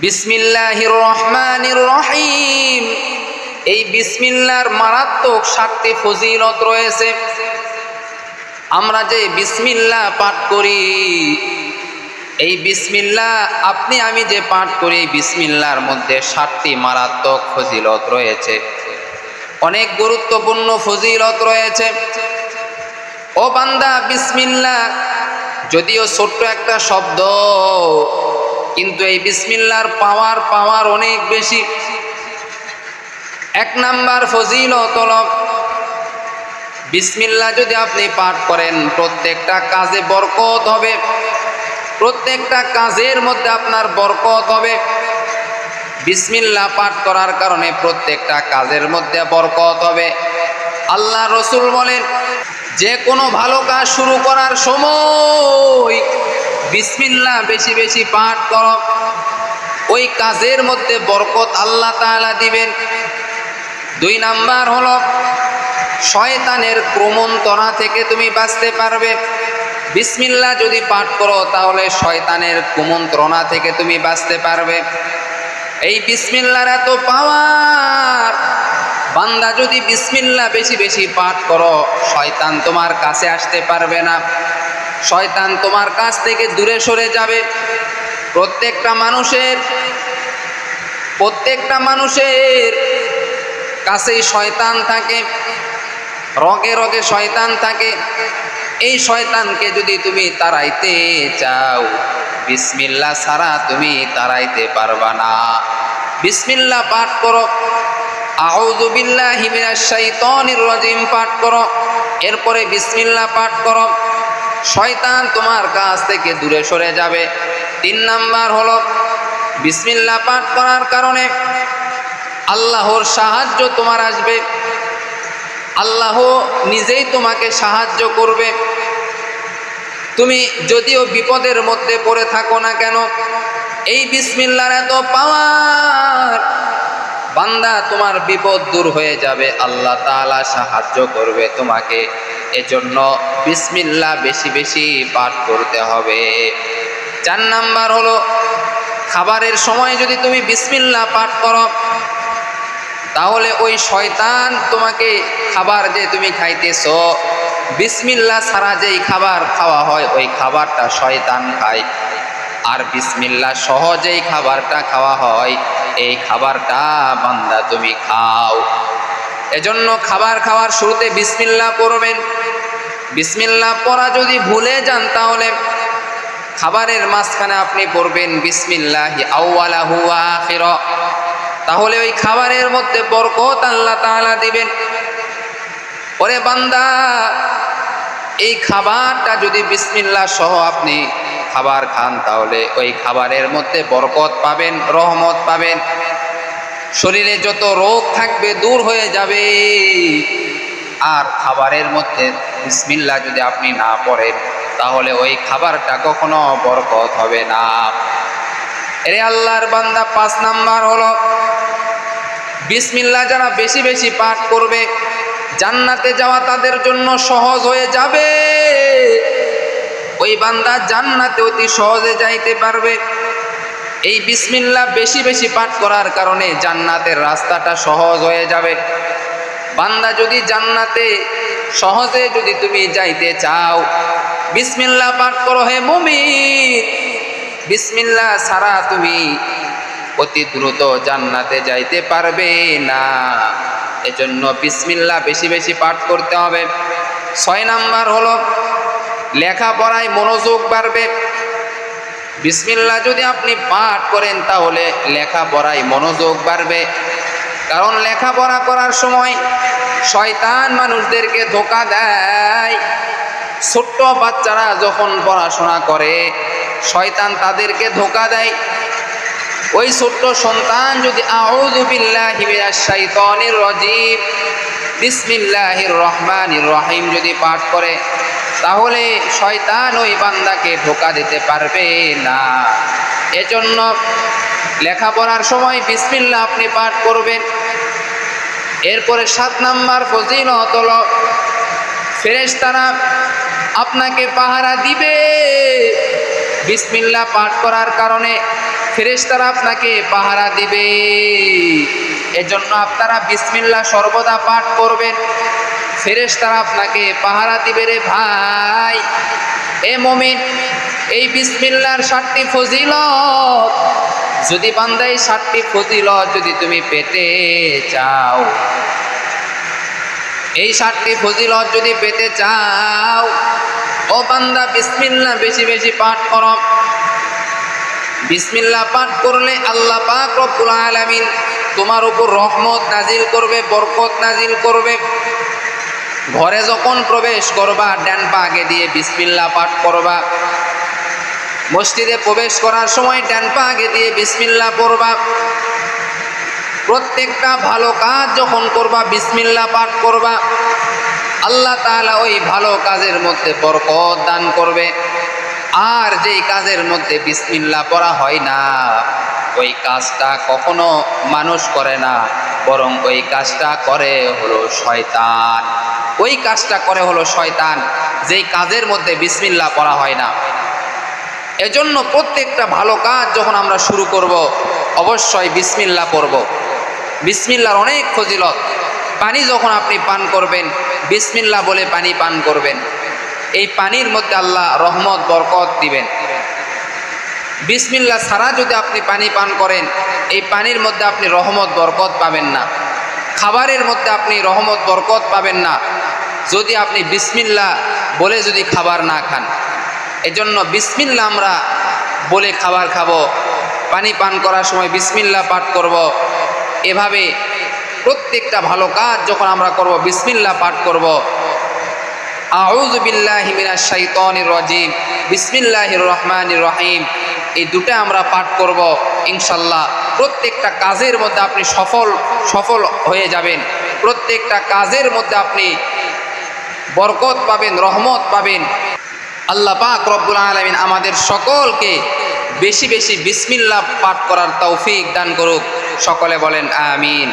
বিসমিল্লাহির রহমানির রহিম এই বিসমিল্লার মারাত্মক সাতটি ফজিলত রয়েছে। আমরা যে বিসমিল্লা পাঠ করি, এই বিসমিল্লা, আপনি, আমি যে পাঠ করি, এই বিসমিল্লার মধ্যে সাতটি মারাত্মক ফজিলত রয়েছে। অনেক গুরুত্বপূর্ণ ফজিলত রয়েছে। ও বান্দা, বিসমিল্লা, যদিও ছোট্ট একটা শব্দ কিন্তু এই বিসমিল্লার পাওয়ার পাওয়ার অনেক বেশি। এক নাম্বার ফজিল তলব বিসমিল্লা যদি আপনি পাঠ করেন, প্রত্যেকটা কাজে বরকত হবে। প্রত্যেকটা কাজের মধ্যে আপনার বরকত হবে। বিসমিল্লা পাঠ করার কারণে প্রত্যেকটা কাজের মধ্যে বরকত হবে। আল্লাহ রসুল বলেন, যে কোনো ভালো কাজ শুরু করার সময় বিসমিল্লা বেশি বেশি পাঠ কর। ওই কাজের মধ্যে বরকত আল্লাহ তাআলা দিবেন। দুই নাম্বার হলো, শয়তানের ক্রমন্তরা থেকে তুমি বাঁচতে পারবে। বিসমিল্লা যদি পাঠ করো, তাহলে শয়তানের কুমন্ত্রণা থেকে তুমি বাঁচতে পারবে। এই বিসমিল্লার এত পাওয়ার। বান্দা যদি বিসমিল্লা বেশি বেশি পাঠ করো, শয়তান তোমার কাছে আসতে পারবে না। শয়তান তোমার কাছ থেকে দূরে সরে যাবে। প্রত্যেকটা মানুষের প্রত্যেকটা মানুষের কাছেই শয়তান থাকে, রগে রগে শয়তান থাকে। এই শয়তানকে যদি তুমি তাড়াইতে চাও বিসমিল্লা ছাড়া তুমি তাড়াইতে পারবা না। বিসমিল্লা পাঠ করো। আউযু বিল্লাহি মিনাশ শাইতানির রাজিম পাঠ করো। এরপরে বিসমিল্লা পাঠ করো। শয়তান তোমার কাছ থেকে দূরে সরে যাবে। তিন নাম্বার হলো বিসমিল্লা পাঠ করার কারণে আল্লাহর সাহায্য তোমার আসবে। আল্লাহ নিজেই তোমাকে সাহায্য করবে। তুমি যদিও বিপদের মধ্যে পড়ে থাকো না কেন, এই বিসমিল্লার এত পাওয়ার বান্দা তোমার বিপদ দূর হয়ে যাবে। আল্লাহ তাআলা সাহায্য করবে তোমাকে। এজন্য বিসমিল্লা বেশি বেশি পাঠ করতে হবে। চার নাম্বার হলো, খাবারের সময় যদি তুমি বিসমিল্লা পাঠ করো, তাহলে ওই শয়তান তোমাকে খাবার যে তুমি খাইতেছ বিসমিল্লা ছাড়া যেই খাবার খাওয়া হয়, ওই খাবারটা শয়তান খায়। আর বিসমিল্লা সহজেই খাবারটা খাওয়া হয়, এই খাবারটা বান্দা তুমি খাও। এজন্য খাবার খাওয়ার শুরুতে বিসমিল্লা করবেন বিসমিল্লা পড়া যদি ভুলে যান তাহলে খাবারের মাঝখানে আপনি পড়বেন বিসমিল্লাহি আউয়ালাহু ওয়া আখিরা। তাহলে ওই খাবারের মধ্যে বরকত আল্লাহ তাআলা দিবেন। ওরে বান্দা, এই খাবারটা যদি বিসমিল্লাহ সহ আপনি খাবার খান, তাহলে ওই খাবারের মধ্যে বরকত পাবেন, রহমত পাবেন। শরীরে যত রোগ থাকবে, দূর হয়ে যাবে। আর খাবারের মধ্যে বিসমিল্লাহ যদি আপনি না পড়েন, তাহলে ওই খাবারটা কখনো বরকত হবে না। এরে আল্লাহর বান্দা, পাঁচ নাম্বার হলো বিসমিল্লা যারা বেশি বেশি পাঠ করবে, জান্নাতে যাওয়া তাদের জন্য সহজ হয়ে যাবে। ওই বান্দা জান্নাতে অতি সহজে যাইতে পারবে। এই বিসমিল্লাহ বেশি বেশি পাঠ করার কারণে জান্নাতের রাস্তাটা সহজ হয়ে যাবে। বান্দা যদি জান্নাতে সহজে যদি তুমি যাইতে চাও। বিসমিল্লাহ পাঠ করো হে মুমিন। বিসমিল্লাহ ছাড়া তুমি অতি দ্রুত জান্নাতে যাইতে পারবে না। এজন্য বিসমিল্লাহ বেশি বেশি পাঠ করতে হবে। ছয় নাম্বার হলো, লেখাপড়ায় মনোযোগ বাড়বে। বিসমিল্লাহ যদি আপনি পাঠ করেন তাহলে লেখাপড়ায় মনোযোগ বাড়বে। কারণ লেখাপড়া করার সময় শয়তান মানুষদেরকে ধোকা দেয়। ছোট্ট বাচ্চারা যখন পড়াশোনা করে, শয়তান তাদেরকে ধোকা দেয়। ওই ছোট্ট সন্তান যদি রহিম যদি পাঠ করে, তাহলে শয়তান ওই বান্দাকে ধোকা দিতে পারবে না। এজন্য লেখাপড়ার সময় বিসমিল্লাহ আপনি পাঠ করবেন। এরপরে সাত নাম্বার ফজিলত হলো, ফেরেশতারা আপনাকে পাহারা দিবে। বিসমিল্লাহ পাঠ করার কারণে ফেরেশতারা আপনাকে পাহারা দিবে। এজন্য আপনারা বিসমিল্লাহ সর্বদা পাঠ করবেন। ফেরেশতারা আপনাকে পাহারা দিবে রে ভাই। এ মমিন, এই বিসমিল্লার সাতটি ফজিলত যদি বান্দা এই ষাটটি ফজিলত যদি তুমি পেতে চাও, এই ষাটটি ফজিলত যদি পেতে চাও, ও বান্দা বিসমিল্লা বেশি বেশি পাঠ কর। বিসমিল্লা পাঠ করলে আল্লাহ পাক রব্বুল আলামিন তোমার উপর রহমত নাজিল করবে, বরকত নাজিল করবে। ঘরে যখন প্রবেশ করবা, ডান পা আগে দিয়ে বিসমিল্লা পাঠ করবা। মসজিদে প্রবেশ করার সময় ডান পা আগে দিয়ে বিসমিল্লা পড়বা। প্রত্যেকটা ভালো কাজ যখন করবা বিসমিল্লা পাঠ করবা। আল্লাহ তাআলা ওই ভালো কাজের মধ্যে বরকত দান করবে। আর যেই কাজের মধ্যে বিসমিল্লা পড়া হয় না, ওই কাজটা কখনো মানুষ করে না, বরং ওই কাজটা করে হলো শয়তান। ওই কাজটা করে হলো শয়তান, যেই কাজের মধ্যে বিসমিল্লা পড়া হয় না। এজন্য প্রত্যেকটা ভালো কাজ যখন আমরা শুরু করব, অবশ্যই বিসমিল্লা পড়ব। বিসমিল্লার অনেক ফজিলত। পানি যখন আপনি পান করবেন, বিসমিল্লা বলে পানি পান করবেন। এই পানির মধ্যে আল্লাহ রহমত, বরকত দিবেন। বিসমিল্লা ছাড়া যদি আপনি পানি পান করেন, এই পানির মধ্যে আপনি রহমত, বরকত পাবেন না। খাবারের মধ্যে আপনি রহমত, বরকত পাবেন না। যদি আপনি বিসমিল্লা বলে যদি খাবার না খান। এজন্য বিসমিল্লা আমরা বলে খাবার খাব। পানি পান করার সময় বিসমিল্লা পাঠ করব। এভাবে প্রত্যেকটা ভালো কাজ যখন আমরা করব বিসমিল্লা পাঠ করব। আউযু বিল্লাহি মিনাশ শাইতানির রাজিম। বিসমিল্লাহির রহমানির রহিম। এই দুটো আমরা পাঠ করব, ইনশাল্লাহ। প্রত্যেকটা কাজের মধ্যে আপনি সফল সফল হয়ে যাবেন। প্রত্যেকটা কাজের মধ্যে আপনি বরকত পাবেন, রহমত পাবেন। আল্লাহ পাক রব্বুল আলমিন আমাদের সকলকে বেশি বেশি বিসমিল্লা পাঠ করার তৌফিক দান করুক। সকলে বলেন, আমিন।